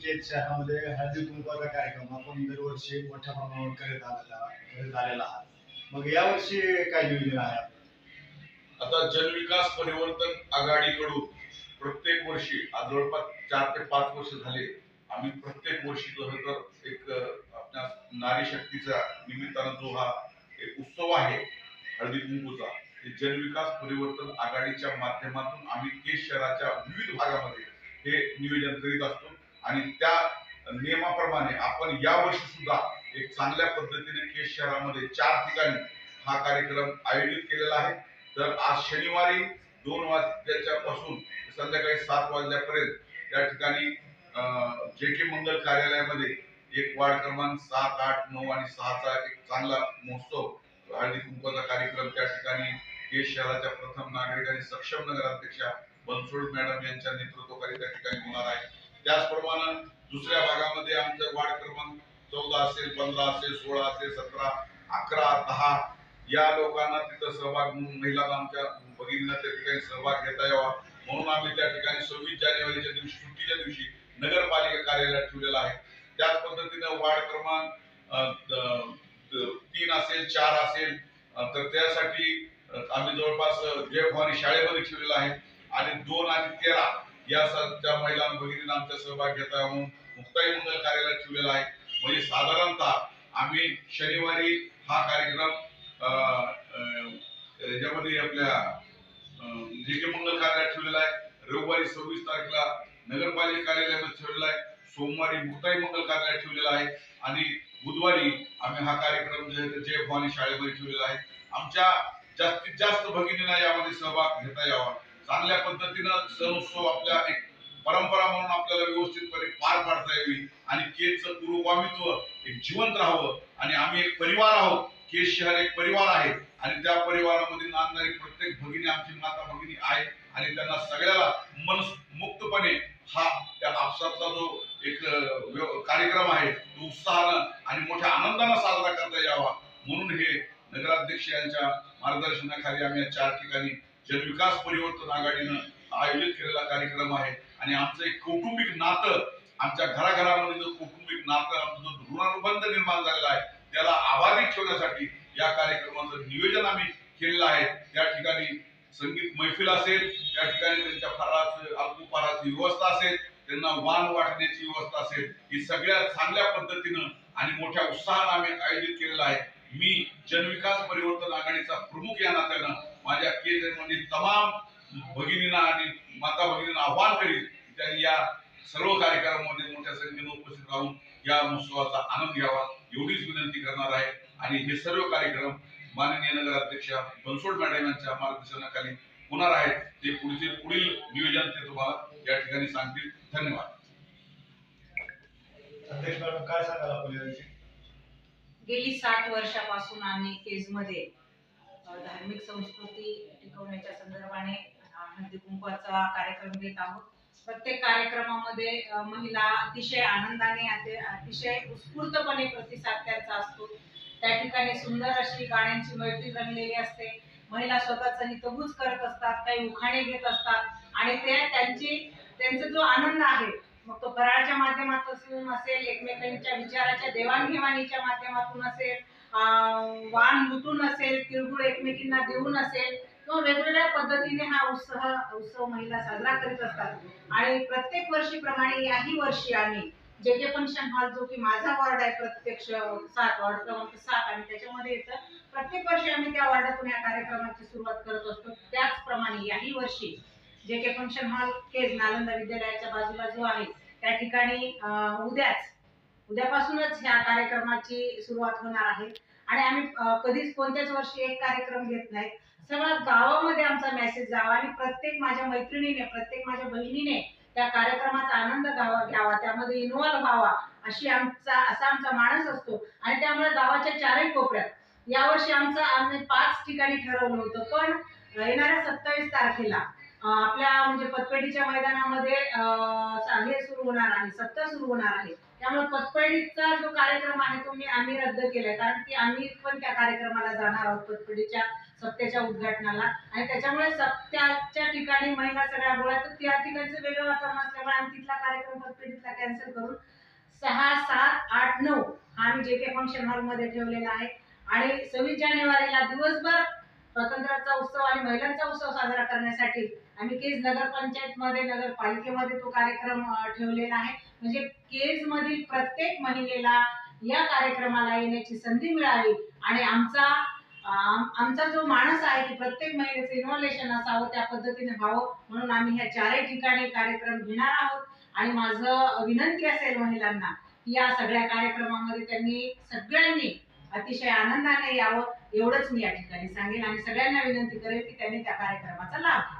केज शहरामध्ये हळदी कुंकवाचा कार्यक्रम आपण दरवर्षी मोठ्या प्रमाणावर करत आलेला करत आलेला आहात मग यावर्षी काय नियोजन आहे आपलं? आता जनविकास परिवर्तन आघाडीकडून प्रत्येक वर्षी आज जवळपास चार ते पाच वर्ष झाले आम्ही प्रत्येक वर्षी खरं तर एक आपल्या नारी शक्तीचा निमित्तानं जो हा एक उत्सव आहे हळदी कुंकूचा हे जनविकास परिवर्तन आघाडीच्या माध्यमातून आम्ही केस शहराच्या विविध भागामध्ये हे नियोजन करीत असतो आणि त्या नियमाप्रमाणे आपण यावर्षी सुद्धा एक चांगल्या पद्धतीने केस शहरामध्ये चार ठिकाणी हा कार्यक्रम आयोजित केलेला आहे. तर आज शनिवारी दोन वाजल्याच्या पासून संध्याकाळी सात वाजल्यापर्यंत या ठिकाणी जे के मंगल कार्यालयामध्ये एक वार्ड क्रमांक सात आठ नऊ आणि सहाचा एक चांगला महोत्सव हळदी कुंकवाचा कार्यक्रम त्या ठिकाणी केस शहराच्या प्रथम नागरिक आणि सक्षम नगराध्यक्षा बनसोड मॅडम यांच्या नेतृत्वाखाली त्या ठिकाणी होणार आहे. त्याचप्रमाणे दुसऱ्या भागामध्ये आमचं वार्ड क्रमांक चौदा असेल पंधरा असेल सोळा असेल सतरा अकरा दहा या लोकांना तिथं सहभाग म्हणून महिलांना आमच्या भगिनींना त्या ठिकाणी सहभाग घेता यावा. म्हणून आम्ही त्या ठिकाणी सव्वीस जानेवारीच्या दिवशी सुट्टीच्या दिवशी नगरपालिका कार्यालयात ठेवलेलं आहे. त्याच पद्धतीनं वार्ड क्रमांक अं, तीन असेल चार असेल तर त्यासाठी आम्ही जवळपास जे जय भवानी शाळेमध्ये ठेवलेलं आहे. आणि दोन आणि तेरा या स- महिला भगिनींना आमच्या सहभाग घेता यावा म्हणून मुक्ताई मंगल कार्यालयात ठेवलेला आहे. म्हणजे साधारणतः आम्ही शनिवारी हा कार्यक्रम अं, याच्यामध्ये आपल्या जे के मंगल कार्यालयात ठेवलेला आहे. रविवारी सव्वीस तारखेला नगरपालिका कार्यालयामध्ये ठेवलेला आहे. सोमवारी मुक्ताई मंगल कार्यालयात ठेवलेला आहे. आणि बुधवारी आम्ही हा कार्यक्रम जे जय भवानी शाळेमध्ये ठेवलेला आहे. आमच्या जास्तीत जास्त भगिनींना यामध्ये सहभाग घेता यावा. चांगल्या पद्धतीनं सण उत्सव आपल्या एक परंपरा म्हणून आपल्याला व्यवस्थितपणे पार पाडता यावी आणि केजचं पूर्वगामित्व एक जिवंत राहावं. आणि आम्ही एक परिवार आहोत. केज शहर एक परिवार आहे. आणि त्या परिवारामध्ये नांदणारी प्रत्येक भगिनी आमची माता भगिनी आहे. आणि त्यांना सगळ्याला मन मुक्तपणे हा त्या आपसातला जो एक कार्यक्रम आहे तो उत्साहानं आणि मोठ्या आनंदानं साजरा करता यावा. म्हणून हे नगराध्यक्ष यांच्या मार्गदर्शनाखाली आम्ही या चार ठिकाणी जनविकास परिवर्तन आघाडीनं आयोजित केलेला कार्यक्रम आहे. आणि आमचं एक कौटुंबिक नातं आमच्या घराघरामध्ये जो कौटुंबिक नातं आमचा जो ऋणानुबंध निर्माण झालेला आहे त्याला आभारी ठेवण्यासाठी या कार्यक्रमाचं नियोजन आम्ही केलेलं आहे. त्या ठिकाणी संगीत मैफिल असेल त्या ठिकाणी त्यांच्या फराळाचं अल्पफाराची व्यवस्था असेल त्यांना वाण वाटण्याची व्यवस्था असेल ही सगळ्यात चांगल्या पद्धतीनं आणि मोठ्या उत्साहानं आम्ही आयोजित केलेलं आहे. मी जनविकास परिवर्तन आघाडीचा प्रमुख या नात्यानं माझ्या केंद्रामध्ये तमाम भगिनींना आणि माता भगिनींना आव्हान करील त्यांनी या सर्व कार्यक्रमामध्ये मोठ्या संख्येने उपस्थित राहून या महोत्सवाचा आनंद घ्यावा एवढीच विनंती करणार आहे. आणि हे सर्व कार्यक्रम माननीय नगराध्यक्षा बनसोड मॅडम यांच्या मार्गदर्शनाखाली होणार आहेत. ते पुढचे पुढील नियोजन ते तुम्हाला या ठिकाणी सांगतील. धन्यवाद. अध्यक्ष मॅडम काय सांगाल आपण गेली साठ वर्षापासून आम्ही केजमध्ये धार्मिक संस्कृती टिकवण्याच्या संदर्भाने हळदी कुंकवाचा कार्यक्रम घेत आहोत. प्रत्येक कार्यक्रमामध्ये महिला अतिशय आनंदाने अतिशय उत्स्फूर्तपणे प्रतिसाद त्यांचा असतो. त्या ठिकाणी सुंदर अशी गाण्यांची मैत्री रंगलेली असते. महिला स्वतःच हितगुज करत असतात काही उखाणे घेत असतात आणि ते त्यांची त्यांचा जो आनंद आहे मग तो फराळाच्या माध्यमातून असेल एकमेकांच्या विचाराच्या देवाणघेवाणीच्या माध्यमातून असेल वाण लुटून असेल तिळगुळ एकमेकींना देऊन असेल किंवा वेगवेगळ्या पद्धतीने हा उत्सव उत्सव महिला साजरा करीत असतात. आणि प्रत्येक वर्षीप्रमाणे याही वर्षी आम्ही जे जे फंक्शन हॉल जो की माझा वॉर्ड आहे प्रत्यक्ष सात वॉर्ड क्रमांक सात आणि त्याच्यामध्ये येतं. प्रत्येक वर्षी आम्ही त्या वॉर्डातून या कार्यक्रमाची सुरुवात करत असतो. त्याचप्रमाणे याही वर्षी J K function hall Kej Nalanda विद्यालयाच्या बाजूला जो आहे त्या ठिकाणी उद्याच उद्यापासूनच ह्या कार्यक्रमाची सुरुवात होणार आहे. आणि आम्ही कधीच कोणत्याच वर्षी एक कार्यक्रम घेत नाही सगळ्या गावामध्ये आमचा मेसेज जावा आणि प्रत्येक माझ्या मैत्रिणीने प्रत्येक माझ्या बहिणीने त्या कार्यक्रमाचा आनंद घ्यावा घ्यावा त्यामध्ये इन्व्हॉल्व व्हावा अशी आमचा असा आमचा माणस असतो. आणि त्यामुळे गावाच्या चारही कोपऱ्यात यावर्षी आमचा आम्ही पाच ठिकाणी ठरवलं होतं. पण येणाऱ्या सत्तावीस तारखेला आपल्या म्हणजे पतपेढीच्या मैदानामध्ये हे सुरू होणार आहे सत्ता सुरू होणार आहे. त्यामुळे पतपेढीचा जो कार्यक्रम आहे तो मी आम्ही रद्द केलाय. कारण की आम्ही पण त्या कार्यक्रमाला जाणार आहोत पतपेढीच्या सत्तेच्या उद्घाटनाला. आणि त्याच्यामुळे सत्याच्या ठिकाणी महिला सगळ्या गोळ्या तर त्या ठिकाणचं वेगळं वातावरण असल्यामुळे आम्ही तिथला कार्यक्रम पतपेढीतला कॅन्सल करून सहा सात आठ नऊ हा आम्ही जे के फंक्शन हॉलमध्ये ठेवलेला आहे. आणि सव्वीस जानेवारीला दिवसभर स्वातंत्र्याचा उत्सव आणि महिलांचा उत्सव साजरा करण्यासाठी आम्ही केज नगरपंचायतमध्ये नगरपालिकेमध्ये तो कार्यक्रम ठेवलेला आहे. म्हणजे केज मधील प्रत्येक महिलेला या कार्यक्रमाला येण्याची संधी मिळावी आणि आमचा आमचा जो माणूस आहे की प्रत्येक महिलेचं इन्व्हॉलेशन असावं त्या पद्धतीने व्हावं म्हणून आम्ही ह्या चारही ठिकाणी कार्यक्रम घेणार आहोत. आणि माझं विनंती असेल महिलांना या सगळ्या कार्यक्रमामध्ये त्यांनी सगळ्यांनी अतिशय आनंदाने यावं. एवढंच मी या ठिकाणी सांगेन आणि सगळ्यांना विनंती करेल की त्यांनी त्या कार्यक्रमाचा लाभ घ्यावा.